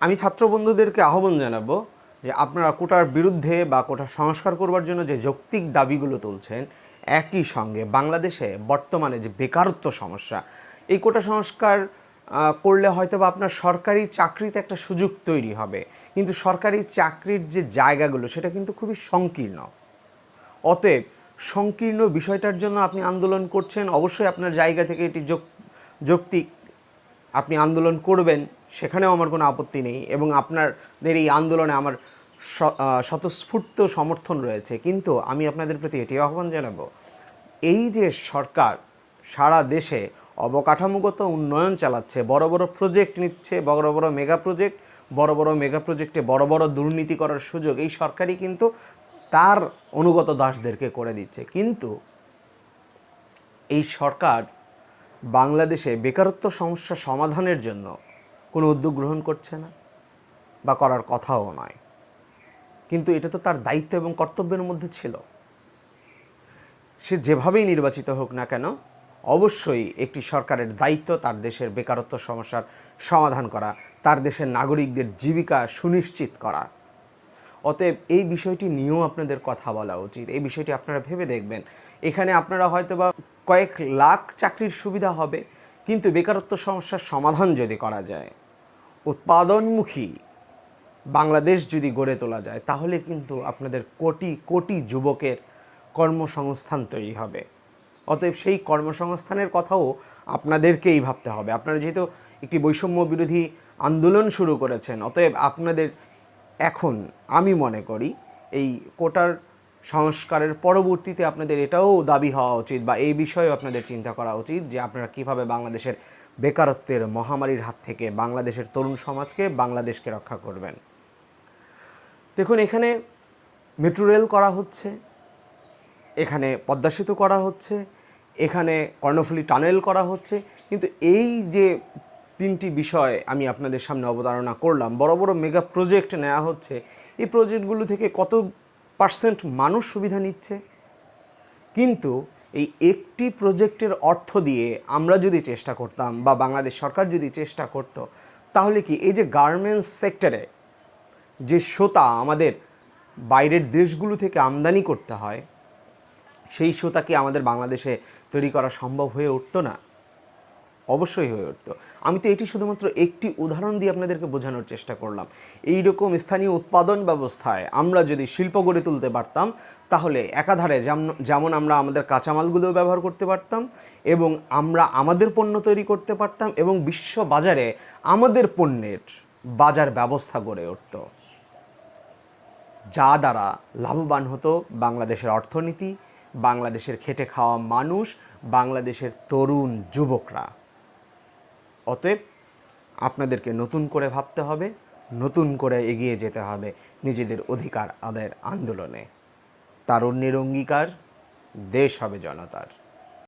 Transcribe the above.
আমি ছাত্র বন্ধুদেরকে আহ্বান জানাব যে আপনারা কোটার বিরুদ্ধে বা কোটা সংস্কার করবার জন্য যে যৌক্তিক দাবিগুলো তুলছেন, একই সঙ্গে বাংলাদেশে বর্তমানে যে বেকারত্ব সমস্যা, এই কোটা সংস্কার করলে হয়তো বা আপনার সরকারি চাকরিতে একটা সুযোগ তৈরি হবে। কিন্তু সরকারি চাকরির যে জায়গাগুলো, সেটা কিন্তু খুবই সংকীর্ণ। অতএব সংকীর্ণ বিষয়টার জন্য আপনি আন্দোলন করছেন, অবশ্যই আপনার জায়গা থেকে এটি যৌক- যৌক্তিক আপনি আন্দোলন করবেন। সেখানেও আমার কোনো আপত্তি নেই এবং আপনাদের এই আন্দোলনে আমার স্বতঃস্ফূর্ত সমর্থন রয়েছে। কিন্তু আমি আপনাদের প্রতি এটি আহ্বান জানাব, এই যে সরকার সারা দেশে অবকাঠামোগত উন্নয়ন চালাচ্ছে, বড় বড় প্রজেক্ট নিচ্ছে, বড় বড় মেগা প্রজেক্ট বড় বড় মেগা প্রজেক্টে বড় বড় দুর্নীতি করার সুযোগ, এই সরকারই কিন্তু তার অনুগত দাসদেরকে করে দিচ্ছে। কিন্তু এই সরকার বাংলাদেশে বেকারত্ব সমস্যা সমাধানের জন্য কোনো উদ্যোগ গ্রহণ করছে না বা করার কথাও নয়। কিন্তু এটা তো তার দায়িত্ব এবং কর্তব্যের মধ্যে ছিল। সে যেভাবেই নির্বাচিত হোক না কেন, অবশ্যই একটি সরকারের দায়িত্ব তার দেশের বেকারত্ব সমস্যার সমাধান করা, তার দেশের নাগরিকদের জীবিকা সুনিশ্চিত করা। অতএব এই বিষয়টি নিয়েও আপনাদের কথা বলা উচিত। এই বিষয়টি আপনারা ভেবে দেখবেন। এখানে আপনারা হয়তো বা কয়েক লাখ চাকরির সুবিধা হবে, কিন্তু বেকারত্ব সমস্যার সমাধান যদি করা যায় উৎপাদনমুখী বাংলাদেশ যদি গড়ে তোলা যায়, তাহলে কিন্তু আপনাদের কোটি কোটি যুবকের কর্মসংস্থান তৈরি হবে। অতএব সেই কর্মসংস্থানের কথাও আপনাদেরকেই ভাবতে হবে। আপনারা যেহেতু একটি বৈষম্য বিরোধী আন্দোলন শুরু করেছেন, অতএব আপনাদের এখন আমি মনে করি এই কোটার সংস্কারের পরবর্তীতে আপনাদের এটাও দাবি হওয়া উচিত বা এই বিষয়েও আপনাদের চিন্তা করা উচিত যে আপনারা কীভাবে বাংলাদেশের বেকারত্বের মহামারীর হাত থেকে বাংলাদেশের তরুণ সমাজকে বাংলাদেশকে রক্ষা করবেন। দেখুন, এখানে মেট্রো রেল করা হচ্ছে, এখানে পদ্মা সেতু করা হচ্ছে, এখানে কর্ণফুলী টানেল করা হচ্ছে। কিন্তু এই যে তিনটি বিষয় আমি আপনাদের সামনে অবতারণা করলাম, বড় বড় মেগা প্রজেক্ট নেওয়া হচ্ছে, এই প্রজেক্টগুলো থেকে কত পার্সেন্ট মানুষ সুবিধা নিচ্ছে। কিন্তু এই একটি প্রজেক্টের অর্থ দিয়ে আমরা যদি চেষ্টা করতাম বা বাংলাদেশ সরকার যদি চেষ্টা করত, তাহলে কি এই যে গার্মেন্টস সেক্টরে যে সোতা আমাদের বাইরের দেশগুলো থেকে আমদানি করতে হয়, সেই সুতা কি আমাদের বাংলাদেশে তৈরি করা সম্ভব হয়ে উঠতো না? অবশ্যই হয়ে উঠতো। আমি তো এটি শুধুমাত্র একটি উদাহরণ দিয়ে আপনাদেরকে বোঝানোর চেষ্টা করলাম। এই রকম স্থানীয় উৎপাদন ব্যবস্থায় আমরা যদি শিল্প গড়ে তুলতে পারতাম, তাহলে একাধারে যেমন আমরা আমাদের কাঁচামালগুলোও ব্যবহার করতে পারতাম এবং আমরা আমাদের পণ্য তৈরি করতে পারতাম এবং বিশ্ব বাজারে আমাদের পণ্যের বাজার ব্যবস্থা গড়ে উঠতো। যা দ্বারা লাভবান হতো বাংলাদেশের অর্থনীতি, বাংলাদেশের খেটে খাওয়া মানুষ, বাংলাদেশের তরুণ যুবকরা। অতএব আপনাদেরকে নতুন করে ভাবতে হবে, নতুন করে এগিয়ে যেতে হবে নিজেদের অধিকার আদায়ের আন্দোলনে। তারুণ্যের অঙ্গীকার, দেশ হবে জনতার।